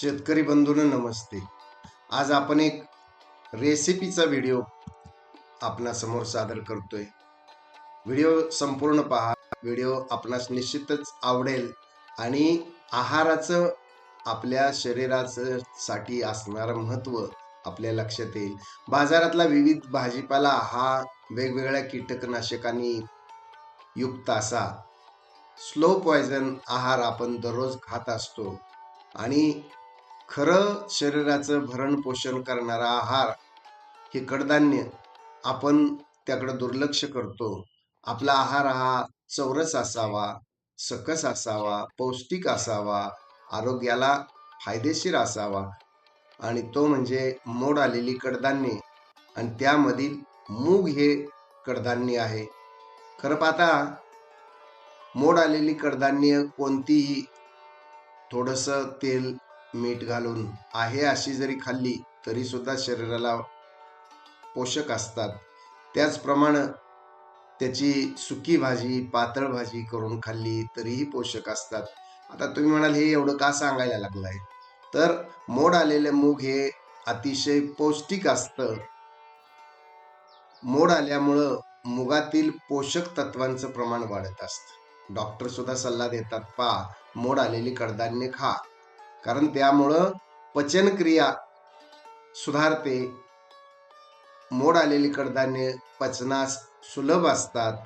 शेतकरी बंधूंनो नमस्ते. आज आपण एक रेसिपीचा व्हिडिओ आपणासमोर सादर करतोय. व्हिडिओ संपूर्ण पहा. व्हिडिओ आपणास निश्चितच आवडेल आणि आहाराचं आपल्या शरीराचं साठी असणारं महत्त्व आपल्या लक्षात येईल. बाजारातला विविध भाजीपाला हा वेगवेगळ्या कीटकनाशकांनी युक्त असा. स्लो पॉयझन आहार आपण दररोज खात असतो. आणि खरं शरीराचं भरण पोषण करणारा आहार हे कडधान्य आपण त्याकडे दुर्लक्ष करतो. आपला आहार हा चौरस असावा सकस असावा पौष्टिक असावा आरोग्याला फायदेशीर असावा. आणि तो म्हणजे मोड आलेली कडधान्ये आणि त्यामधील मूग हे कडधान्य आहे. खरं पाहता मोड आलेली कडधान्य कोणतीही थोडंसं तेल मीठ घालून आहे अशी जरी खाल्ली तरी सुद्धा शरीराला पोषक असतात. त्याचप्रमाणे त्याची सुकी भाजी पातळ भाजी करून खाल्ली तरीही पोषक असतात. आता तुम्ही म्हणाल हे एवढं का सांगायला लागलाय? तर मोड आलेले मूग हे अतिशय पौष्टिक असतं. मोड आल्यामुळं मुगातील पोषक तत्वांचं प्रमाण वाढत असतं. डॉक्टर सुद्धा सल्ला देतात पा मोड आलेली कडधान्य खा कारण त्यामुळं पचनक्रिया सुधारते. मोड आलेली कडधान्य पचनास सुलभ असतात.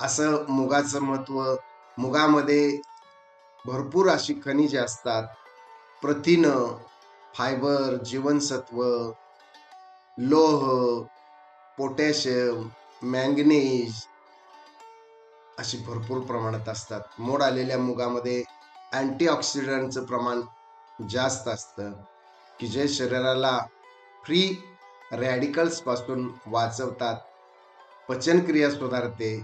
असं मुगाचं महत्त्व मुगामध्ये भरपूर अशी खनिजे असतात. प्रथिन फायबर जीवनसत्व लोह पोटॅशियम मॅंगनीज अशी भरपूर प्रमाणात असतात. मोड आलेल्या मुगामध्ये अँटीऑक्सिडंटचं प्रमाण जास्त असतं की जे शरीराला फ्री रॅडिकल्सपासून वाचवतात पचनक्रिया सुधारते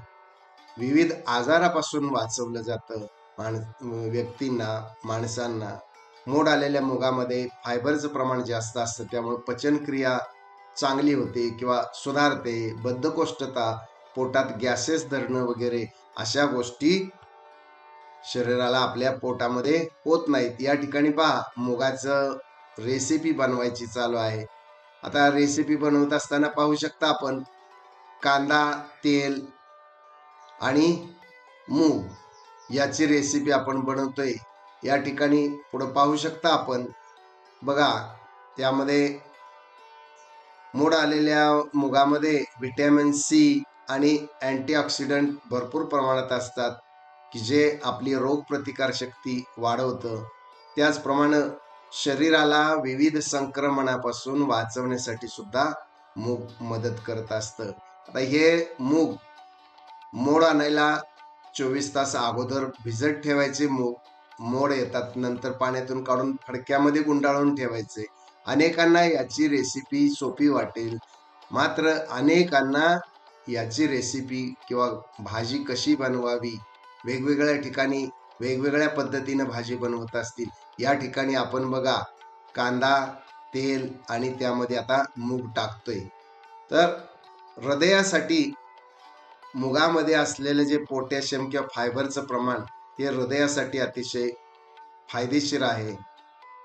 विविध आजारापासून वाचवलं जातं माण व्यक्तींना माणसांना. मोड आलेल्या मुगामध्ये फायबरचं प्रमाण जास्त असतं त्यामुळे पचनक्रिया चांगली होते किंवा सुधारते. बद्धकोष्ठता पोटात गॅसेस धरणं वगैरे अशा गोष्टी शरीराला आपल्या पोटामध्ये होत नाहीत. या ठिकाणी पहा मुगाचं रेसिपी बनवायची चालू आहे. आता रेसिपी बनवत असताना पाहू शकता आपण कांदा तेल आणि मूग याची रेसिपी आपण बनवतोय. या ठिकाणी पुढं पाहू शकता आपण बघा त्यामध्ये मूड आलेल्या मुगामध्ये व्हिटॅमिन सी आणि अँटीऑक्सिडंट भरपूर प्रमाणात असतात. की जे आपली रोगप्रतिकार शक्ती वाढवतं त्याचप्रमाणे शरीराला विविध संक्रमणापासून वाचवण्यासाठी सुद्धा मूग मदत करत असतं. आता हे मूग मोड आणायला चोवीस तास अगोदर भिजत ठेवायचे. मूग मोड येतात नंतर पाण्यातून काढून फडक्यामध्ये गुंडाळून ठेवायचे. अनेकांना याची रेसिपी सोपी वाटेल. मात्र अनेकांना याची रेसिपी किंवा भाजी कशी बनवावी वेगवेगळ्या ठिकाणी वेगवेगळ्या पद्धतीनं भाजी बनवत असतील. या ठिकाणी आपण बघा कांदा तेल आणि त्यामध्ये आता मूग टाकतोय. तर हृदयासाठी मुगामध्ये असलेलं जे पोटॅशियम किंवा फायबरचं प्रमाण हे हृदयासाठी अतिशय फायदेशीर आहे.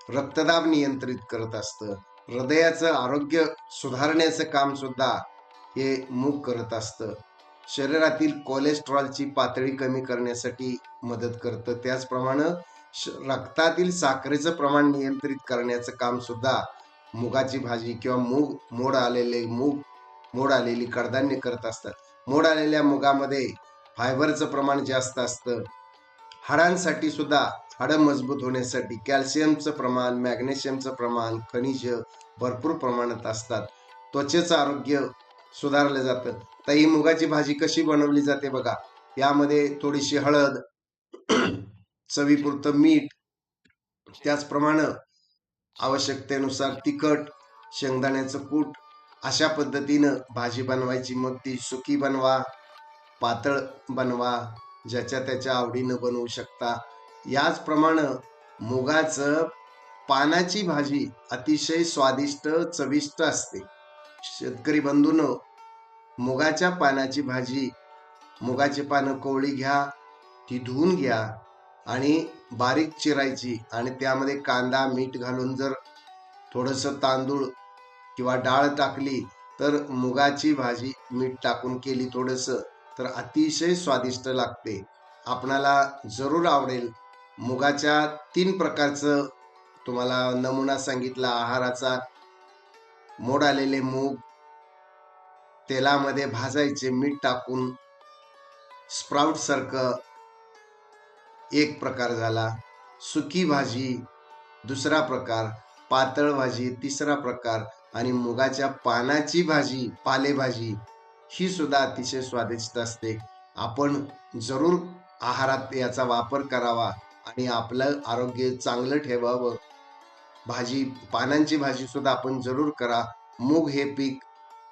रक्तदाब नियंत्रित करत असतं. हृदयाचं आरोग्य सुधारण्याचं काम सुद्धा हे मूग करत असतं. शरीरातील कोलेस्ट्रॉलची पातळी कमी करण्यासाठी मदत करतं. त्याचप्रमाणे रक्तातील साखरेचं प्रमाण नियंत्रित करण्याचं काम सुद्धा मुगाची भाजी किंवा मूग मोड आलेले मूग मोड आलेली कडधान्य करत असतात. मोड आलेल्या मुगामध्ये फायबरचं प्रमाण जास्त असतं. हाडांसाठी सुद्धा हाडं मजबूत होण्यासाठी कॅल्शियमचं प्रमाण मॅग्नेशियमचं प्रमाण खनिज भरपूर प्रमाणात असतात. त्वचेचं आरोग्य सुधारलं जातं. तर ही मुगाची भाजी कशी बनवली जाते बघा. यामध्ये थोडीशी हळद चवीपुरतं मीठ त्याचप्रमाणे आवश्यकतेनुसार तिखट शेंगदाण्याचं कूट अशा पद्धतीनं भाजी बनवायची. मग ती सुकी बनवा पातळ बनवा ज्याच्या त्याच्या आवडीनं बनवू शकता. याचप्रमाणे मुगाचं पानाची भाजी अतिशय स्वादिष्ट चविष्ट असते. शेतकरी बंधूनं मुगाच्या पानाची भाजी. मुगाची पानं कोवळी घ्या ती धुवून घ्या आणि बारीक चिरायची आणि त्यामध्ये कांदा मीठ घालून जर थोडस तांदूळ किंवा डाळ टाकली तर मुगाची भाजी मीठ टाकून केली थोडस तर अतिशय स्वादिष्ट लागते. आपणाला जरूर आवडेल मुगाच्या तीन प्रकारचं तुम्हाला नमुना सांगितला आहाराचा मोड आलेले मूग तेलामध्ये भाजायचे मीठ टाकून स्प्राउट सारखं एक प्रकार झाला. सुकी भाजी दुसरा प्रकार. पातळ भाजी तिसरा प्रकार. आणि मुगाच्या पानाची भाजी पालेभाजी ही सुद्धा अतिशय स्वादिष्ट असते. आपण जरूर आहारात याचा वापर करावा आणि आपलं आरोग्य चांगलं ठेवावं. भाजी पानांची भाजी सुद्धा आपण जरूर करा. मूग हे पीक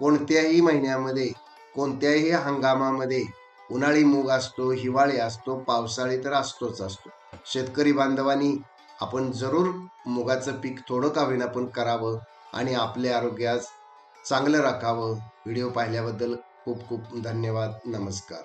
कोणत्याही महिन्यामध्ये कोणत्याही हंगामामध्ये उन्हाळी मूग असतो हिवाळी असतो पावसाळी तर असतोच असतो. शेतकरी बांधवांनी आपण जरूर मुगाचं पीक थोडं का होईना पण करावं आणि आपले आरोग्यास चांगलं राखावं. व्हिडिओ पाहिल्याबद्दल खूप खूप धन्यवाद. नमस्कार.